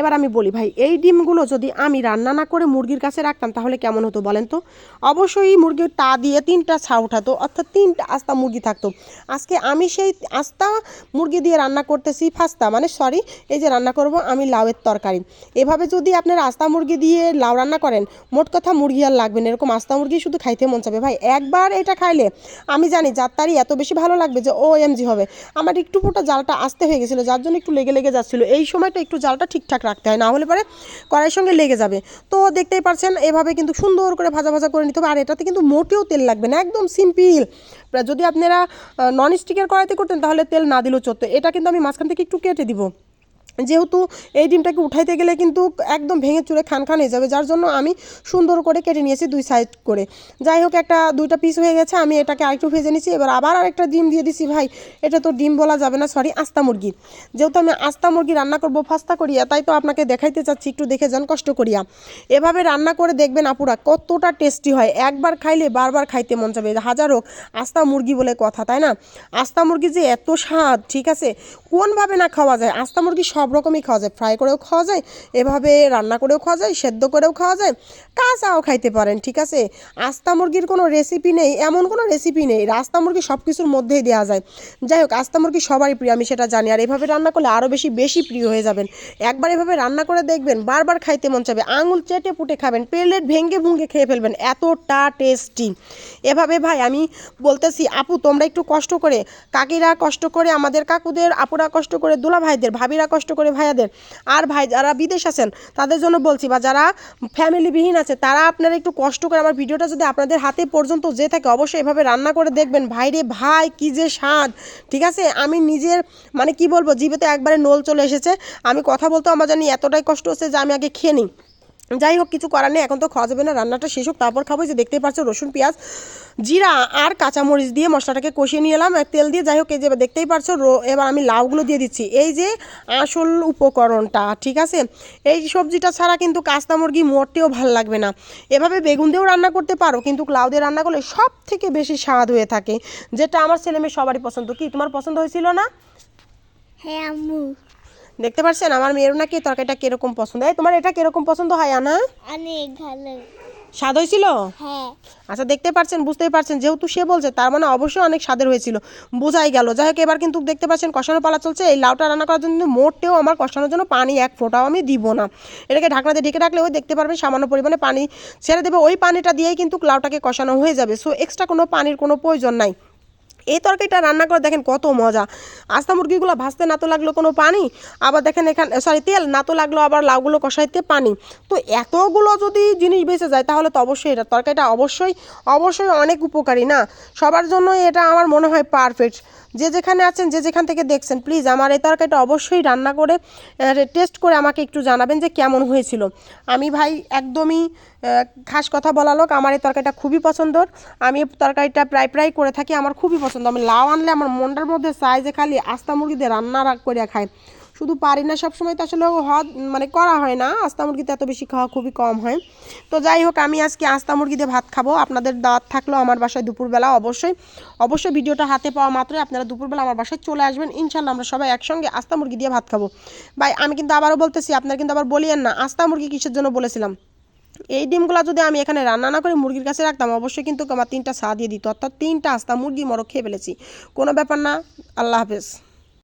এবার আমি বলি, ভাই, এই ডিমগুলো যদি আমি রান্না না করে মুরগির কাছে রাখতাম তাহলে কেমন হতো বলেন তো? অবশ্যই মুরগির তা দিয়ে তিনটা ছা উঠাতো, অর্থাৎ তিনটা আস্তা মুরগি থাকতো। আজকে আমি সেই আস্তা মুরগি দিয়ে রান্না করতেছি ফাস্তা মানে সরি, এই যে রান্না করব আমি লাউয়ের তরকারি। এভাবে যদি আপনার আস্তা মুরগি দিয়ে লাউ রান্না করেন, মোট কথা মুরগি আর লাগবে না, এরকম আস্তা মুরগি শুধু খাইতে মন চাবে। ভাই, একবার এটা খাইলে, আমি জানি যার তারই এত বেশি ভালো লাগবে যে ও এমজি হবে। আমার একটু ফোটা জালটা আসতে হয়ে গেছিল, যার জন্য একটু লেগে লেগে যাচ্ছিল, এই সময়টা একটু জালটা ঠিকঠাক রাখতে হয়, না হলে পরে কড়াইয়ের সঙ্গে লেগে যাবে। তো দেখতেই পারছেন, এভাবে কিন্তু সুন্দর করে ভাজা ভাজা করে নিতে হবে। আর এটাতে কিন্তু মোটেও তেল লাগবে না, একদম সিম্পল। যদি আপনারা নন স্টিকের কড়াইতে করতেন, তাহলে তেল না দিলেও চলতো। এটা কিন্তু আমি মাঝখান থেকে একটু কেটে দিব। যেহেতু এই ডিমটাকে উঠাইতে গেলে কিন্তু একদম ভেঙে চুরে খান খান হয়ে যাবে, যার জন্য আমি সুন্দর করে কেটে নিয়েছি দুই সাইড করে। যাই হোক, একটা দুইটা পিস হয়ে গেছে, আমি এটাকে আরেকটু ভেজে নিয়েছি এবার আবার আরেকটা ডিম দিয়ে দিছি, ভাই। এটা তো ডিম বলা যাবে না সরি আস্তা মুরগি। যেহেতু আমি আস্তা মুরগি রান্না করব ফাস্তা করিয়া, তাই তো আপনাকে দেখাইতে চাচ্ছি, একটু দেখে যান, কষ্ট করিয়া। এভাবে রান্না করে দেখবেন আপুরা, কতটা টেস্টি হয়। একবার খাইলে বারবার খাইতে মন যাবে হাজার হোক আস্তা মুরগি বলে কথা, তাই না? আস্তা মুরগি যে এত স্বাদ, ঠিক আছে? কোনভাবে না খাওয়া যায়? আস্তা মুরগি সব রকমই খাওয়া যায়। ফ্রাই করেও খাওয়া যায়, এভাবে রান্না করেও খাওয়া যায়, সেদ্ধ করেও খাওয়া যায়, কাঁচাও খাইতে পারেন, ঠিক আছে? আস্তা মুরগির কোনো রেসিপি নেই, এমন কোনো রেসিপি নেই আস্তা মুরগি সব কিছুর মধ্যেই দেওয়া যায়। যাই হোক, আস্তা মুরগি সবারই প্রিয়, আমি সেটা জানি। আর এভাবে রান্না করলে আরও বেশি বেশি প্রিয় হয়ে যাবেন। একবার এভাবে রান্না করে দেখবেন, বারবার খাইতে মন চাবে আঙুল চেটে পুটে খাবেন, প্লেট ভেঙ্গে ভুঙ্গে খেয়ে ফেলবেন, এতটা টেস্টি এভাবে ভাই, আমি বলতেছি, আপু, তোমরা একটু কষ্ট করে, কাকিরা কষ্ট করে, আমাদের কাকুদের, আপুরা কষ্ট করে দুলা ভাইদের ভাবিরা কষ্ট করে ভাইয়াদের। আর ভাই যারা বিদেশ আছেন, তাদের জন্য বলছি বা যারা ফ্যামিলিবিহীন আছে, তারা আপনারা একটু কষ্ট করে আমার ভিডিওটা যদি আপনাদের হাতে পর্যন্ত যে থাকে, অবশ্যই এভাবে রান্না করে দেখবেন। ভাইরে ভাই, কী যে স্বাদ! ঠিক আছে? আমি নিজের মানে কি বলব জীবিত একবারে নোল চলে এসেছে। আমি কথা বলতেও আমার জানি এতটাই কষ্ট হচ্ছে যে আমি আগে খেয়ে নিই। যাই হোক, কিছু করার নেই, এখন তো খাওয়া যাবে না, রান্নাটা শেষ হোক, তারপর খাব যে দেখতেই পাচ্ছ, রসুন, পেঁয়াজ, জিরা আর কাঁচামরিচ দিয়ে মশলাটাকে কষিয়ে নিয়ে এলাম তেল দিয়ে যাই হোক, এই যে দেখতেই পারছ এবার আমি লাউগুলো দিয়ে দিচ্ছি। এই যে আসল উপকরণটা, ঠিক আছে? এই সবজিটা ছাড়া কিন্তু কাঁচা মুরগি মোটেও ভালো লাগবে না। এভাবে বেগুন দিয়েও রান্না করতে পারো, কিন্তু লাউ দিয়ে রান্না করলে সব থেকে বেশি স্বাদ হয়ে থাকে, যেটা আমার ছেলে মেয়ে সবারই পছন্দ। কি, তোমার পছন্দ হয়েছিল না? হ্যাঁ আম্মু। দেখতে পাচ্ছেন আমার মেয়ের নাকি তরকারিটা কীরকম পছন্দ? এই তোমার এটা কীরকম পছন্দ হয় আনা? অনেক ভালো। স্বাদ হয়েছিল? হ্যাঁ। আচ্ছা দেখতে পাচ্ছেন বুঝতেই পারছেন যেহেতু সে বলছে তার মানে অবশ্যই অনেক স্বাদের হয়েছিল। বোঝাই গেল। যাই হোক এবার কিন্তু দেখতে পাচ্ছেন কষানো পালা চলছে। এই লাউটা রান্না করার জন্য মোটেও আমার কষানোর জন্য পানি এক ফোঁটাও আমি দিব না। এটাকে ঢাকনাতে ঢেকে রাখলে ওই দেখতে পারবেন সামান্য পরিমাণে পানি ছেড়ে দেবে। ওই পানিটা দিয়েই কিন্তু লাউটাকে কষানো হয়ে যাবে। সো এক্সট্রা কোনো পানির কোনো প্রয়োজন নাই। এই তরকারিটা রান্না করে দেখেন কত মজা। আস্তা মুরগিগুলো ভাজতে না তো লাগল কোনো পানি, আবার দেখেন এখানে সরি তেল না তো লাগল আবার লাউগুলো কষাইতে পানি। তো এতগুলো যদি জিনিস বেঁচে যায় তাহলে তো অবশ্যই এটা তরকারিটা অবশ্যই অবশ্যই অনেক উপকারী না? সবার জন্য এটা আমার মনে হয় পারফেক্ট যে যেখানে আছেন, যে যেখান থেকে দেখছেন প্লিজ আমার এই তরকারিটা অবশ্যই রান্না করে টেস্ট করে আমাকে একটু জানাবেন যে কেমন হয়েছিল। আমি ভাই একদমই খাস কথা বলা লোক, আমার এই তরকারিটা খুবই পছন্দর। আমি তরকারিটা প্রায় প্রায় করে থাকি, আমার খুবই পছন্দ। আমি লাউ আনলে আমার মনটার মধ্যে চাই যে খালি আস্তা মুরগিদের রান্না করে খাই শুধু পারি না, সবসময় তো আসলে হওয়া মানে করা হয় না। আস্তা মুরগিতে এত বেশি খাওয়া খুবই কম হয়। তো যাই হোক, আমি আজকে আস্তা মুরগি দিয়ে ভাত খাব। আপনাদের দাঁত থাকলেও আমার বাসায় দুপুরবেলা, অবশ্যই। অবশ্যই ভিডিওটা হাতে পাওয়া মাত্রই আপনারা দুপুরবেলা আমার বাসায় চলে আসবেন। ইনশাল্লাহ আমরা সবাই একসঙ্গে আস্তা মুরগি দিয়ে ভাত খাব। ভাই, আমি কিন্তু আবারও বলতেছি, আপনারা কিন্তু আবার বলিয়েন না, আস্তা মুরগি কিসের জন্য বলেছিলাম? এই ডিমগুলো যদি আমি এখানে রান্না না করে মুরগির কাছে রাখতাম, অবশ্যই কিন্তু আমার তিনটা সা দিয়ে দিত। অর্থাৎ তিনটা আস্তা মুরগি মরক খেয়ে ফেলেছি। কোনো ব্যাপার না, আল্লাহ হাফেজ।